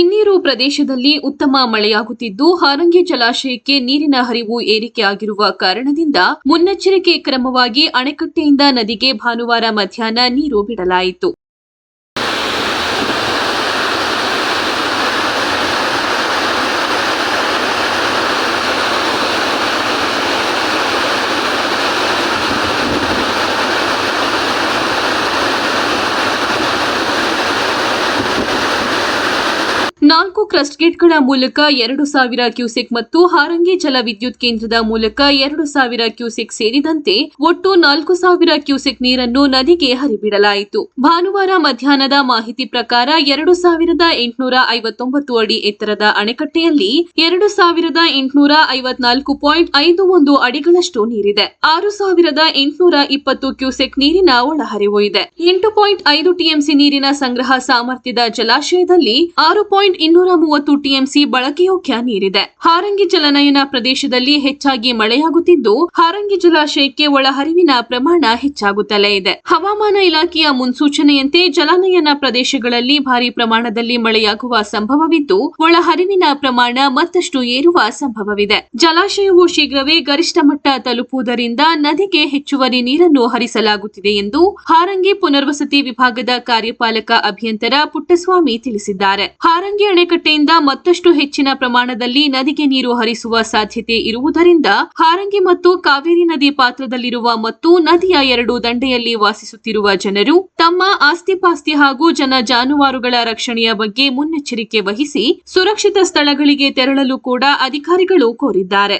ಹಿನ್ನೀರು ಪ್ರದೇಶದಲ್ಲಿ ಉತ್ತಮ ಮಳೆಯಾಗುತ್ತಿದ್ದು, ಹಾರಂಗಿ ಜಲಾಶಯಕ್ಕೆ ನೀರಿನ ಹರಿವು ಏರಿಕೆಯಾಗಿರುವ ಕಾರಣದಿಂದ ಮುನ್ನೆಚ್ಚರಿಕೆ ಕ್ರಮವಾಗಿ ಅಣೆಕಟ್ಟೆಯಿಂದ ನದಿಗೆ ಭಾನುವಾರ ಮಧ್ಯಾಹ್ನ ನೀರು ಬಿಡಲಾಯಿತು. ನಾಲ್ಕು ಕ್ರಸ್ಟ್ ಗೇಟ್ಗಳ ಮೂಲಕ ಎರಡು ಸಾವಿರ ಕ್ಯೂಸೆಕ್ ಮತ್ತು ಹಾರಂಗಿ ಜಲ ವಿದ್ಯುತ್ ಕೇಂದ್ರದ ಮೂಲಕ ಎರಡು ಸಾವಿರ ಕ್ಯೂಸೆಕ್ ಸೇರಿದಂತೆ ಒಟ್ಟು ನಾಲ್ಕು ಸಾವಿರ ಕ್ಯೂಸೆಕ್ ನೀರನ್ನು ನದಿಗೆ ಹರಿಬಿಡಲಾಯಿತು. ಭಾನುವಾರ ಮಧ್ಯಾಹ್ನದ ಮಾಹಿತಿ ಪ್ರಕಾರ ಎರಡು ಸಾವಿರದ ಎಂಟುನೂರ ಐವತ್ತೊಂಬತ್ತು ಅಡಿ ಎತ್ತರದ ಅಣೆಕಟ್ಟೆಯಲ್ಲಿ ಎರಡು ಸಾವಿರದ ಎಂಟುನೂರ ಐವತ್ನಾಲ್ಕು ಪಾಯಿಂಟ್ ಐದು ಒಂದು ಅಡಿಗಳಷ್ಟು ನೀರಿದೆ. ಆರು ಸಾವಿರದ ಎಂಟುನೂರ ಇಪ್ಪತ್ತು ಕ್ಯೂಸೆಕ್ ನೀರಿನ ಒಳಹರಿವು ಇದೆ. ಎಂಟು ಪಾಯಿಂಟ್ ಐದು ಟಿಎಂಸಿ ನೀರಿನ ಸಂಗ್ರಹ ಸಾಮರ್ಥ್ಯದ ಜಲಾಶಯದಲ್ಲಿ ಆರು ಪಾಯಿಂಟ್ ಇನ್ನೂರ ಮೂವತ್ತು ಟಿಎಂಸಿ ಬಳಕೆಯೋಗ್ಯ ನೀರಿದೆ. ಹಾರಂಗಿ ಜಲನಯನ ಪ್ರದೇಶದಲ್ಲಿ ಹೆಚ್ಚಾಗಿ ಮಳೆಯಾಗುತ್ತಿದ್ದು, ಹಾರಂಗಿ ಜಲಾಶಯಕ್ಕೆ ಒಳಹರಿವಿನ ಪ್ರಮಾಣ ಹೆಚ್ಚಾಗುತ್ತಲೇ ಇದೆ. ಹವಾಮಾನ ಇಲಾಖೆಯ ಮುನ್ಸೂಚನೆಯಂತೆ ಜಲಾನಯನ ಪ್ರದೇಶಗಳಲ್ಲಿ ಭಾರಿ ಪ್ರಮಾಣದಲ್ಲಿ ಮಳೆಯಾಗುವ ಸಂಭವವಿದ್ದು ಒಳಹರಿವಿನ ಪ್ರಮಾಣ ಮತ್ತಷ್ಟು ಏರುವ ಸಂಭವವಿದೆ. ಜಲಾಶಯವು ಶೀಘ್ರವೇ ಗರಿಷ್ಠ ಮಟ್ಟ ತಲುಪುವುದರಿಂದ ನದಿಗೆ ಹೆಚ್ಚುವರಿ ನೀರನ್ನು ಹರಿಸಲಾಗುತ್ತಿದೆ ಎಂದು ಹಾರಂಗಿ ಪುನರ್ವಸತಿ ವಿಭಾಗದ ಕಾರ್ಯಪಾಲಕ ಅಭಿಯಂತರ ಪುಟ್ಟಸ್ವಾಮಿ ತಿಳಿಸಿದ್ದಾರೆ. ಹಾರಂಗಿ ಅಣೆಕಟ್ಟೆಯಿಂದ ಮತ್ತಷ್ಟು ಹೆಚ್ಚಿನ ಪ್ರಮಾಣದಲ್ಲಿ ನದಿಗೆ ನೀರು ಹರಿಸುವ ಸಾಧ್ಯತೆ ಇರುವುದರಿಂದ ಹಾರಂಗಿ ಮತ್ತು ಕಾವೇರಿ ನದಿ ಪಾತ್ರದಲ್ಲಿರುವ ಮತ್ತು ನದಿಯ ಎರಡು ದಂಡೆಯಲ್ಲಿ ವಾಸಿಸುತ್ತಿರುವ ಜನರು ತಮ್ಮ ಆಸ್ತಿಪಾಸ್ತಿ ಹಾಗೂ ಜನ ಜಾನುವಾರುಗಳ ರಕ್ಷಣೆಯ ಬಗ್ಗೆ ಮುನ್ನೆಚ್ಚರಿಕೆ ವಹಿಸಿ ಸುರಕ್ಷಿತ ಸ್ಥಳಗಳಿಗೆ ತೆರಳಲು ಕೂಡ ಅಧಿಕಾರಿಗಳು ಕೋರಿದ್ದಾರೆ.